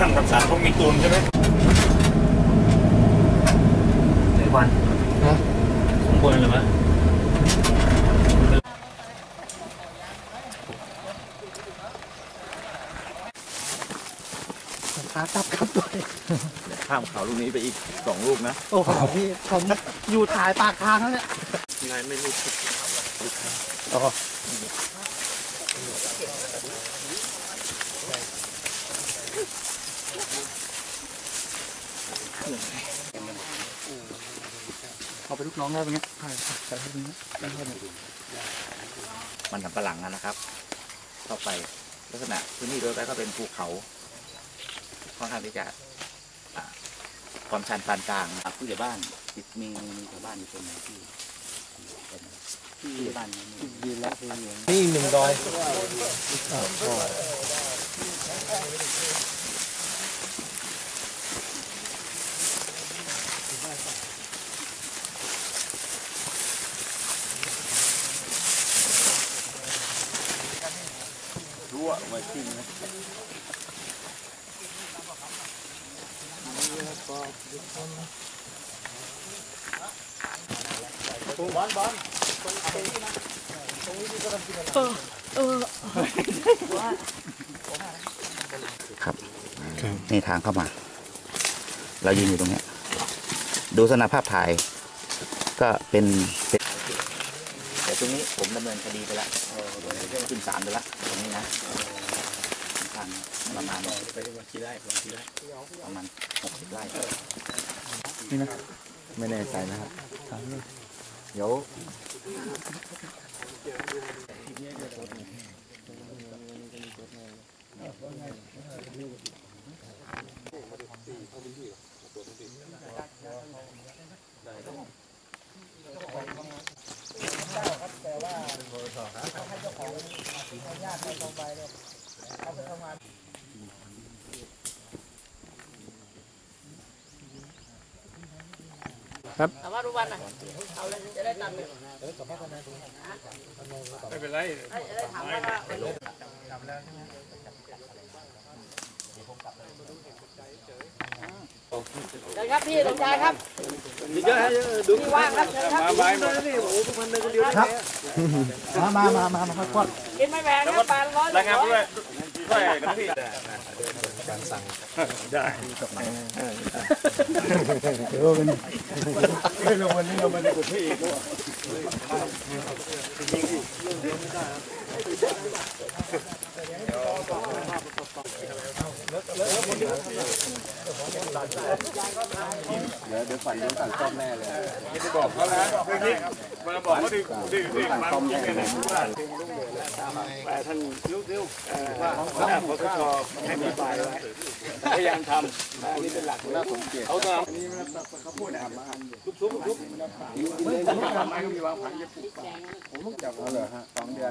มีตุนใช่ไหมไหนวันนะข้างบนเลยวะขากลับครับด้วยข้ามเขาลูกนี้ไปอีกสองลูกนะ โอ้โหพี่ผมอยู่ถ่ายปากทางแล้วเนี่ยนายไม่รู้อ๋อ เอาไปลูกน้องได้ไหมเนี่ยใช่ใช่ใช่ตรงนี้ได้เท่าไหร่มันสำปะหลังอะนะครับ เข้าไปลักษณะพื้นที่โดยไปก็เป็นภูเขาค่อนข้างที่จะอ่าความชันปานกลางอะผู้ใหญ่บ้านมีมีมีชาวบ้านอยู่คนหนึ่งที่เป็นผู้ใหญ่บ้านนี้มียืนแล้วยืนอยู่นี่อีกหนึ่งดอย วไว้จริงนะครับ นี่ทางเข้ามา เรายืนอยู่ตรงเนี้ย ดูสนาภาพถ่าย ก็เป็นเป็น ต่ตรงนี้ผมดำเนินคดีไปแล้วเออขึ้นศาลไปแล้วตรงนี้นะทางประมาณไปวันที่ไร่วันที่ไร่ประมาณหกสิบไร่นี่นะไม่แน่ใจนะครับเดี๋ยว ถามว่าทุกวันน่ะเอาเลยจะได้ตังค์เลยไม่เป็นไรได้ถามว่าเชิญครับพี่สมชายครับพี่ว่างครับ ครับมาไปหมดมามามามามาค่อยกดกินไม่แพงครับแปดร้อยรายงานด้วยด้วยนะพี่ได้เดี๋ยวเป็นไม่ลงวันนี้เรามาในกลุ่มพี่อีกด้วย ไม่ได้บอกเขานะเรื่องนี้มาบอกเขาดึงดึงดึงมาจริงเลยว่าแต่ท่านเร็วๆว่าเขาทำเขาชอบให้มีบายไว้พยายามทำอันนี้เป็นหลักน่าสนใจเขาทำอันนี้เขาพูดนะครับทุบทุบทุบไม่ทำไมก็มีวางผังจะปลูกผมต้องจับเอาเลยฮะสองเดือน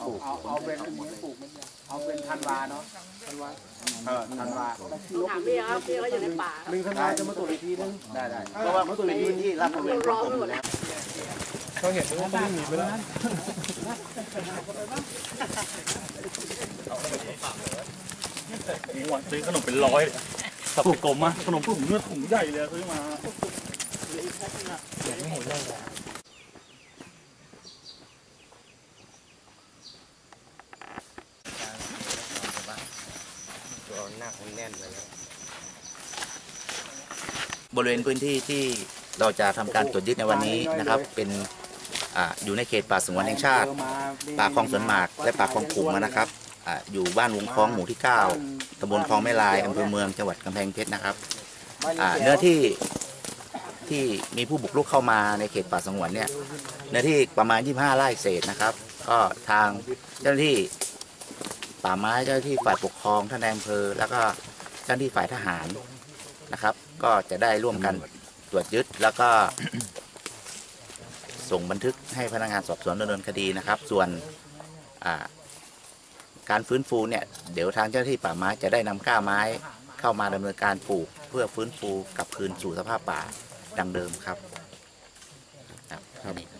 เอาเอาเป็น เอาเป็นธันวาเนาะธันวาเออธันวาถามพี่ครับพี่เขาอยู่ในป่าหนึ่งธันวาจะมาตรวจอีกทีนึงได้ได้เพราะว่ามาตรวจอีกทีที่รับรอไปหมดแล้วเขาเห็นว่าไม่มีไปแล้ววันซื้อขนมเป็นร้อยสับกลมอะขนมถุงเนื้อถุงใหญ่เลยซื้อมา บริเวณพื้นที่ที่เราจะทำการตรวจยึดในวันนี้นะครับ เป็นอ่าอยู่ในเขตป่าสงวนแห่งชาติ ป่าคลองสวนหมากและป่าคลองขุงนะครับอาอยู่บ้านวงคลองหมู่ที่ 9ตำบลคลองแม่ลายอำเภอเมืองจังหวัดกำแพงเพชรนะครับอ่าเนื้อที่ที่มีผู้บุกรุกเข้ามาในเขตป่าสงวนเนี่ยเนื้อที่ประมาณ 25 ไร่เศษนะครับ ก็ทางเจ้าหน้าที่ ป่าไม้เจ้าที่ฝ่ายปกครองท่านนายอำเภอแล้วก็เจ้านที่ฝ่ายทหารนะครับ ก็จะได้ร่วมกันตรวจยึดแล้วก็ ส่งบันทึกให้พนักงานสอบสวนดำเนินคดีนะครับ ส่วนอ่าการฟื้นฟูเนี่ยเดี๋ยวทางเจ้าหน้าที่ป่าไม้จะได้นำก้าไม้เข้ามาดำเนินการปลูก เพื่อฟื้นฟูกลับคืนสู่สภาพป่าดังเดิมครับ ครับครับ